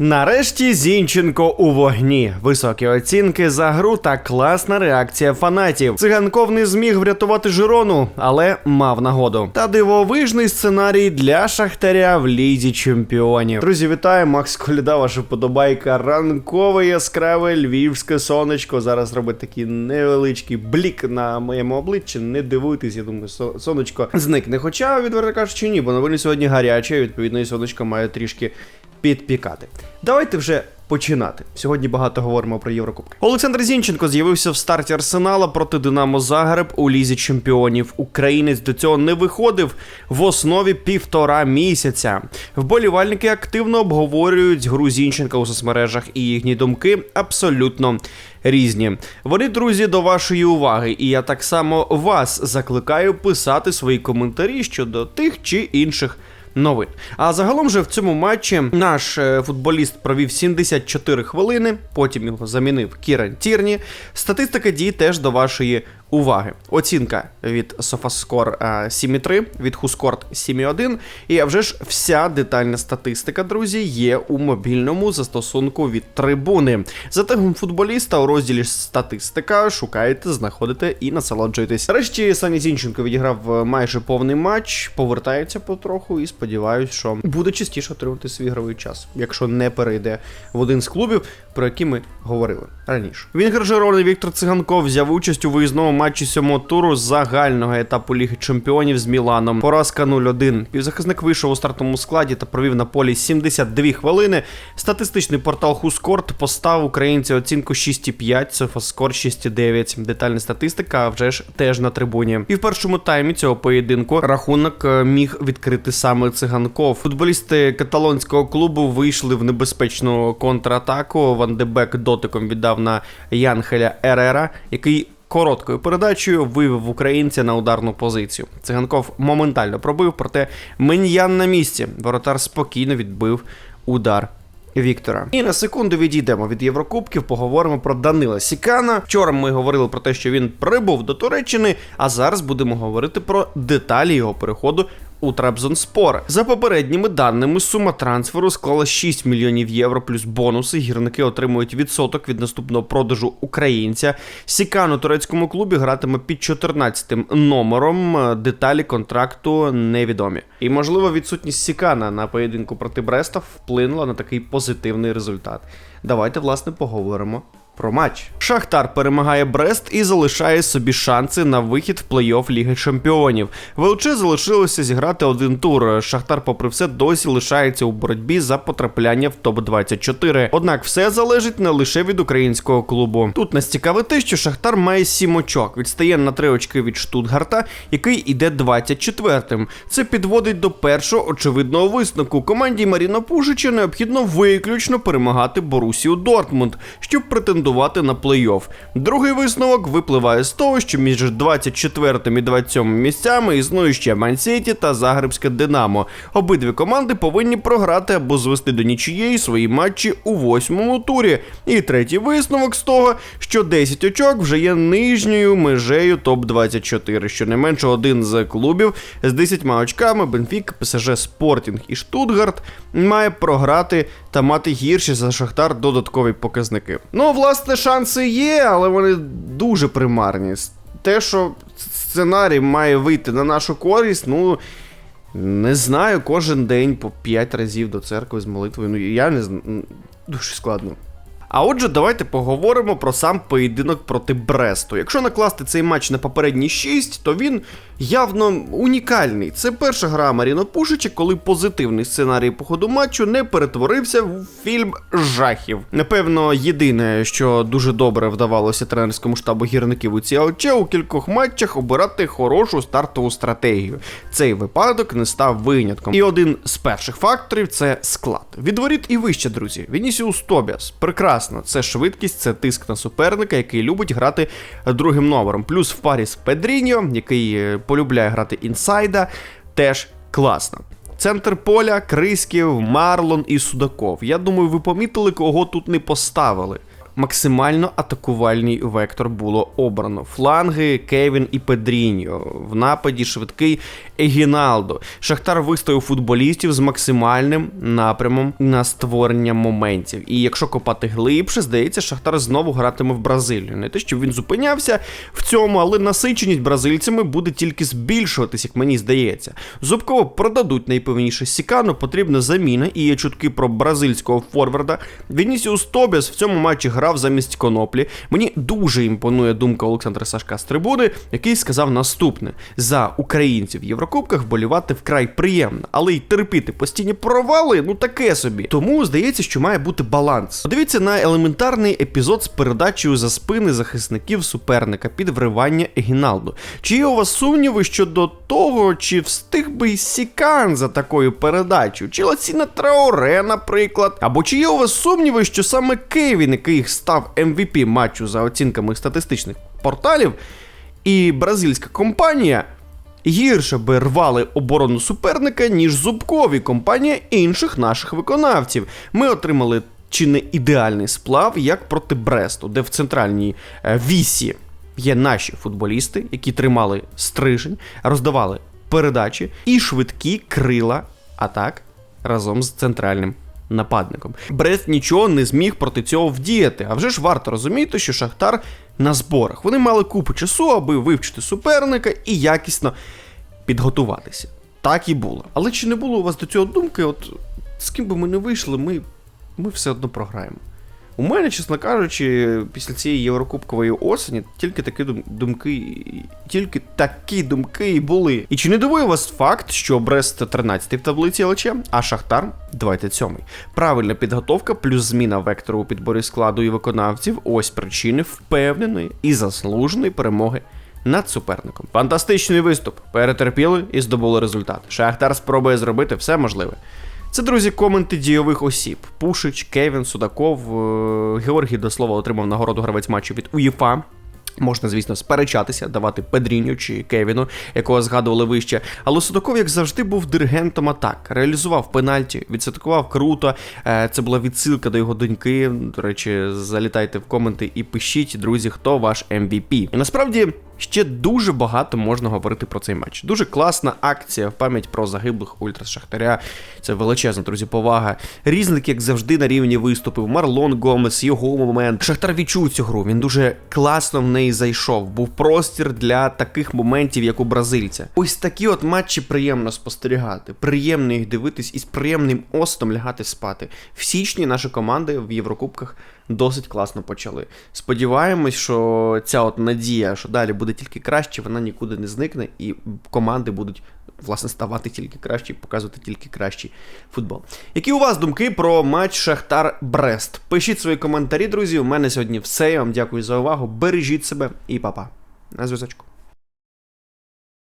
Нарешті Зінченко у вогні. Високі оцінки за гру та класна реакція фанатів. Циганков не зміг врятувати Жирону, але мав нагоду. Та дивовижний сценарій для Шахтаря в лізі чемпіонів. Друзі, вітаю! Макс Коляда, ваша подобайка. Ранкове яскраве львівське сонечко. Зараз робить такий невеличкий блік на моєму обличчі. Не дивуйтесь, я думаю, сонечко зникне. Хоча, відверто кажучи, ні, бо новини сьогодні гарячі, відповідно, і сонечко має трішки підпікати. Давайте вже починати. Сьогодні багато говоримо про Єврокубки. Олександр Зінченко з'явився в старті Арсенала проти Динамо Загреб у лізі чемпіонів. Українець до цього не виходив в основі півтора місяця. Вболівальники активно обговорюють гру Зінченка у соцмережах, і їхні думки абсолютно різні. Вони, друзі, до вашої уваги, і я так само вас закликаю писати свої коментарі щодо тих чи інших новин. А загалом же в цьому матчі наш е, футболіст провів 74 хвилини, потім його замінив Кіран Тірні. Статистика дій теж до вашої уваги. Оцінка від SofaScore е, 7,3, від HuScored 7,1. І вже ж вся детальна статистика, друзі, є у мобільному застосунку від трибуни. За тегом футболіста у розділі статистика шукаєте, знаходите і насолоджуєтесь. Нарешті Саня Зінченко відіграв е, майже повний матч, повертається потроху і сподіваюсь, що буде частіше отримати свій ігровий час, якщо не перейде в один з клубів, про які ми говорили раніше. Вінгер Жирони Віктор Циганков взяв участь у виїзному матчі сьомого туру загального етапу Ліги Чемпіонів з Міланом. Поразка 0-1. Півзахисник вийшов у стартовому складі та провів на полі 72 хвилини. Статистичний портал Хускорт поставив українцю оцінку 6,5, Софаскор 6,9. Детальна статистика вже ж теж на трибуні. І в першому таймі цього поєдинку рахунок е, міг відкрити саме циганков. Футболісти каталонського клубу вийшли в небезпечну контратаку. Ван де Бек дотиком віддав на Янхеля Ерера, який. Короткою передачею вивів українця на ударну позицію. Циганков моментально пробив, проте Меньян на місці. Воротар спокійно відбив удар Віктора. І на секунду відійдемо від Єврокубків, поговоримо про Данила Сікана. Вчора ми говорили про те, що він прибув до Туреччини, а зараз будемо говорити про деталі його переходу. У Трабзонспор. За попередніми даними, сума трансферу склала 6 мільйонів євро плюс бонуси. Гірники отримують відсоток від наступного продажу українця. Сікан у турецькому клубі гратиме під 14 номером. Деталі контракту невідомі. І можливо, відсутність Сікана на поєдинку проти Бреста вплинула на такий позитивний результат. Давайте, власне, поговоримо. Про матч Шахтар перемагає Брест і залишає собі шанси на вихід в плей-офф Ліги Чемпіонів. ВЛЧ залишилося зіграти один тур. Шахтар, попри все, досі лишається у боротьбі за потрапляння в топ 24 Однак все залежить не лише від українського клубу. Тут нас цікавить те, що Шахтар має сім очок, відстає на три очки від Штутгарта, який іде 24-м. Це підводить до першого очевидного висновку. Команді Маріна Пушича необхідно виключно перемагати Борусію Дортмунд, щоб претендувати на плей-офф. Другий висновок випливає з того, що між 24 і 27 місцями існує ще Мансіті та Загребське Динамо. Обидві команди повинні програти або звести до нічиєї свої матчі у восьмому турі. І третій висновок з того, що 10 очок вже є нижньою межею топ-24. Щонайменше один з клубів з 10 очками Бенфік, ПСЖ Спортінг і Штутгарт має програти та мати гірші за Шахтар додаткові показники. Ну, власне, шанси є, але вони дуже примарні. Те, що сценарій має вийти на нашу користь, ну. Не знаю, кожен день по 5 разів до церкви з молитвою. Ну, я не знаю. Дуже складно. А отже, давайте поговоримо про сам поєдинок проти Бресту. Якщо накласти цей матч на попередні 6, то він явно унікальний. Це перша гра Маріно Пушича, коли позитивний сценарій по ходу матчу не перетворився в фільм жахів. Напевно, єдине, що дуже добре вдавалося тренерському штабу гірників у цій АОЧ, у кількох матчах обирати хорошу стартову стратегію. Цей випадок не став винятком. І один з перших факторів це склад. Від воріт і вище, друзі. Вінісіус Тобіас. Прекрасно. Це швидкість, це тиск на суперника, який любить грати другим номером. Плюс в парі з Педріньо, який е, полюбляє грати інсайда, теж класно. Центр поля, Крисків, Марлон і Судаков. Я думаю, ви помітили, кого тут не поставили. Максимально атакувальний вектор було обрано. Фланги Кевін і Педріньо. В нападі швидкий Егіналдо. Шахтар виставив футболістів з максимальним напрямом на створення моментів. І якщо копати глибше, здається, Шахтар знову гратиме в Бразилію. Не те, щоб він зупинявся в цьому, але насиченість бразильцями буде тільки збільшуватись, як мені здається. Зубково продадуть найпевніше Сікану, потрібна заміна, і є чутки про бразильського форварда. Вінісіус Тобіас в цьому матчі грав замість коноплі. Мені дуже імпонує думка Олександра Сашка з трибуни, який сказав наступне: за українців в Єврокубках вболівати вкрай приємно, але й терпіти постійні провали, ну таке собі. Тому здається, що має бути баланс. Подивіться на елементарний епізод з передачею за спини захисників суперника під вривання Егіналду. Чи є у вас сумніви щодо того, чи встиг би Сікан за такою передачею, чи Лаціна Траоре, наприклад, або чи є у вас сумніви, що саме Кевін, який став MVP матчу за оцінками статистичних порталів, і бразильська компанія гірше би рвали оборону суперника, ніж зубкові компанія інших наших виконавців. Ми отримали чи не ідеальний сплав, як проти Бресту, де в центральній е, вісі є наші футболісти, які тримали стрижень, роздавали передачі і швидкі крила атак разом з центральним нападником. Брест нічого не зміг проти цього вдіяти. А вже ж варто розуміти, що Шахтар на зборах. Вони мали купу часу, аби вивчити суперника і якісно підготуватися. Так і було. Але чи не було у вас до цього думки, от з ким би ми не вийшли, ми, ми все одно програємо. У мене, чесно кажучи, після цієї Єврокубкової осені тільки такі дум- думки, тільки такі думки і були. І чи не дивує вас факт, що Брест 13 в таблиці ЛЧ, а Шахтар 27. Правильна підготовка плюс зміна вектору у підборі складу і виконавців ось причини впевненої і заслуженої перемоги над суперником. Фантастичний виступ. Перетерпіли і здобули результат. Шахтар спробує зробити все можливе. Це, друзі, коменти дійових осіб. Пушич, Кевін, Судаков, е, Георгій до слова отримав нагороду гравець матчу від УЄФА. Можна, звісно, сперечатися, давати Педріню чи Кевіну, якого згадували вище. Але Судаков, як завжди, був диригентом атак. Реалізував пенальті, відсвяткував круто. Е, Це була відсилка до його доньки. До речі, залітайте в коменти і пишіть, друзі, хто ваш MVP. І насправді ще дуже багато можна говорити про цей матч. Дуже класна акція в пам'ять про загиблих ультрас Шахтаря. Це величезна, друзі, повага. Різник, як завжди, на рівні виступив. Марлон Гомес, його момент. Шахтар відчув цю гру. Він дуже класно в неї зайшов. Був простір для таких моментів, як у бразильця. Ось такі от матчі приємно спостерігати. Приємно їх дивитись і з приємним остом лягати спати. В січні наші команди в Єврокубках досить класно почали. Сподіваємось, що ця от надія, що далі буде тільки краще, вона нікуди не зникне, і команди будуть власне ставати тільки краще, і показувати тільки кращий футбол. Які у вас думки про матч Шахтар Брест? Пишіть свої коментарі, друзі. У мене сьогодні все. Я вам дякую за увагу. Бережіть себе і па-па. На зв'язочку.